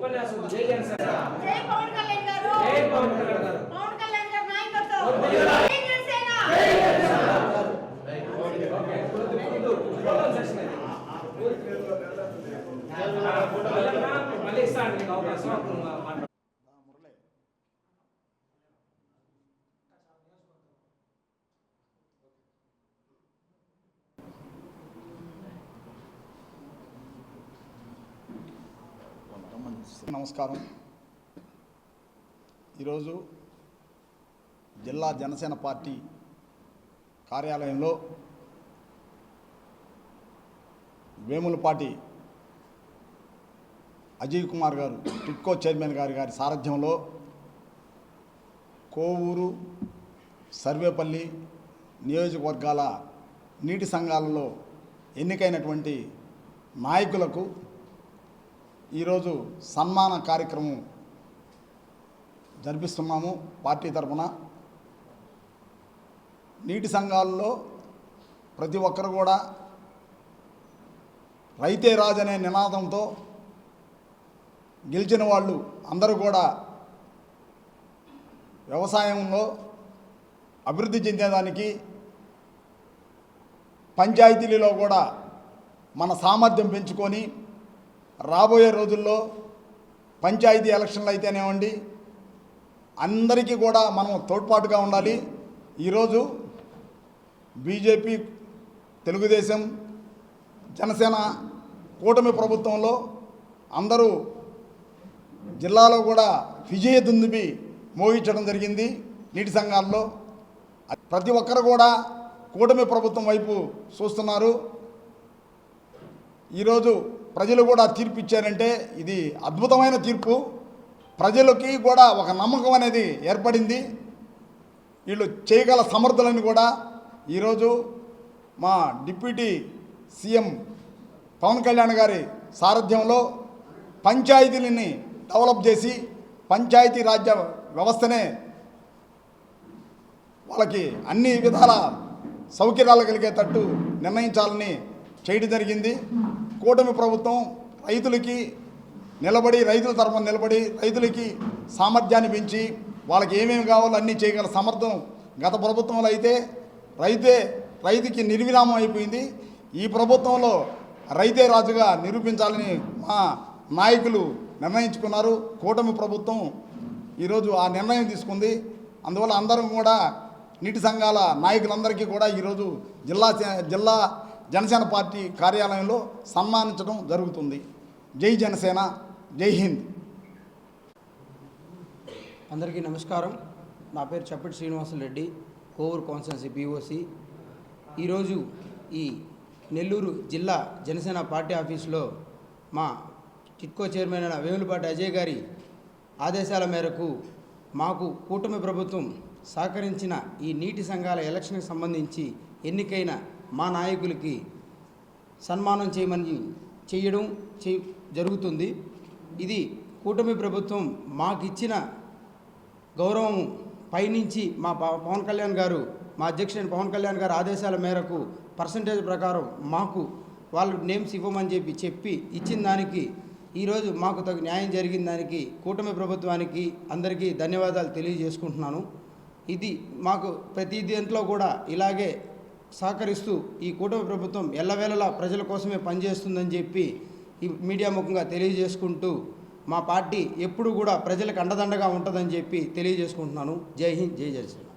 ఉపన్యాసం జై జనసేన జై పవన్ కళ్యాణ్ గారు జై పవన్ కళ్యాణ్ గారు పవన్ కళ్యాణ్ గారి నాయకత్వం వర్ధిల్లాలి. జై జనసేన ఫోటో సెషన్ ఇది. మళ్ళీ ఇస్తాను మీకు అవకాశం నమస్కారం. ఈరోజు జిల్లా జనసేన పార్టీ కార్యాలయంలో వేములపాటి అజయ్ కుమార్ గారు టిట్కో చైర్మన్ గారి గారి సారథ్యంలో కోవూరు సర్వేపల్లి నియోజకవర్గాల నీటి సంఘాలలో ఎన్నికైనటువంటి నాయకులకు ఈరోజు సన్మాన కార్యక్రమం జరిపిస్తున్నాము పార్టీ తరఫున. నీటి సంఘాల్లో ప్రతి ఒక్కరు కూడా రైతే రాజు అనే నినాదంతో గెలిచిన వాళ్ళు అందరూ కూడా వ్యవసాయంలో అభివృద్ధి చెందేదానికి పంచాయతీలలో కూడా మన సామర్థ్యం పెంచుకొని రాబోయే రోజుల్లో పంచాయతీ ఎలక్షన్లు అయితేనేవ్వండి అందరికీ కూడా మనం తోడ్పాటుగా ఉండాలి. ఈరోజు బీజేపీ తెలుగుదేశం జనసేన కూటమి ప్రభుత్వంలో అందరూ జిల్లాలో కూడా విజయ దుందుబి మోగించడం జరిగింది నీటి సంఘాల్లో. ప్రతి ఒక్కరు కూడా కూటమి ప్రభుత్వం వైపు చూస్తున్నారు. ఈరోజు ప్రజలు కూడా తీర్పు ఇచ్చారంటే ఇది అద్భుతమైన తీర్పు. ప్రజలకి కూడా ఒక నమ్మకం అనేది ఏర్పడింది. వీళ్ళు చేయగల సమర్థులని కూడా ఈరోజు మా డిప్యూటీ సీఎం పవన్ కళ్యాణ్ గారి సారథ్యంలో పంచాయతీలని డెవలప్ చేసి పంచాయతీ రాజ్య వ్యవస్థనే వాళ్ళకి అన్ని విధాల సౌకర్యాలు కలిగేటట్టు నిర్ణయించాలని చేయడం జరిగింది. కూటమి ప్రభుత్వం రైతులకి నిలబడి రైతుల తరఫున నిలబడి రైతులకి సామర్థ్యాన్ని పెంచి వాళ్ళకి ఏమేమి కావాలో అన్నీ చేయగల సమర్థం గత ప్రభుత్వంలో అయితే రైతే రైతుకి నిర్విరామం అయిపోయింది. ఈ ప్రభుత్వంలో రైతే రాజుగా నిరూపించాలని మా నాయకులు నిర్ణయించుకున్నారు. కూటమి ప్రభుత్వం ఈరోజు ఆ నిర్ణయం తీసుకుంది. అందువల్ల అందరం కూడా నీటి సంఘాల నాయకులందరికీ కూడా ఈరోజు జిల్లా జిల్లా జనసేన పార్టీ కార్యాలయంలో సన్మానించడం జరుగుతుంది. జై జనసేన జై హింద్. అందరికీ నమస్కారం. నా పేరు చప్పటి శ్రీనివాసరెడ్డి కోవూరు కాన్స్టెన్సీ పిఓసి. ఈరోజు ఈ నెల్లూరు జిల్లా జనసేన పార్టీ ఆఫీసులో మా టిట్కో చైర్మన్ అయిన వేములపాటి అజయ్ గారి ఆదేశాల మేరకు మాకు కూటమి ప్రభుత్వం సహకరించిన ఈ నీటి సంఘాల ఎలక్షన్కి సంబంధించి ఎన్నికైన మా నాయకులకి సన్మానం చేయమని చేయడం చే జరుగుతుంది. ఇది కూటమి ప్రభుత్వం మాకిచ్చిన గౌరవం పైనుంచి మా పవన్ కళ్యాణ్ గారు మా అధ్యక్షుడు పవన్ కళ్యాణ్ గారి ఆదేశాల మేరకు పర్సంటేజ్ ప్రకారం మాకు వాళ్ళు నేమ్స్ ఇవ్వమని చెప్పి చెప్పి ఇచ్చిన దానికి ఈరోజు మాకు తగు న్యాయం జరిగిన దానికి కూటమి ప్రభుత్వానికి అందరికీ ధన్యవాదాలు తెలియజేసుకుంటున్నాను. ఇది మాకు ప్రతి దీంట్లో కూడా ఇలాగే సహకరిస్తూ ఈ కూటమి ప్రభుత్వం ఎల్లవేళలా ప్రజల కోసమే పనిచేస్తుందని చెప్పి ఈ మీడియా ముఖంగా తెలియజేసుకుంటూ మా పార్టీ ఎప్పుడు కూడా ప్రజలకు అండదండగా ఉంటుందని చెప్పి తెలియజేసుకుంటున్నాను. జై హింద్ జై జనసేన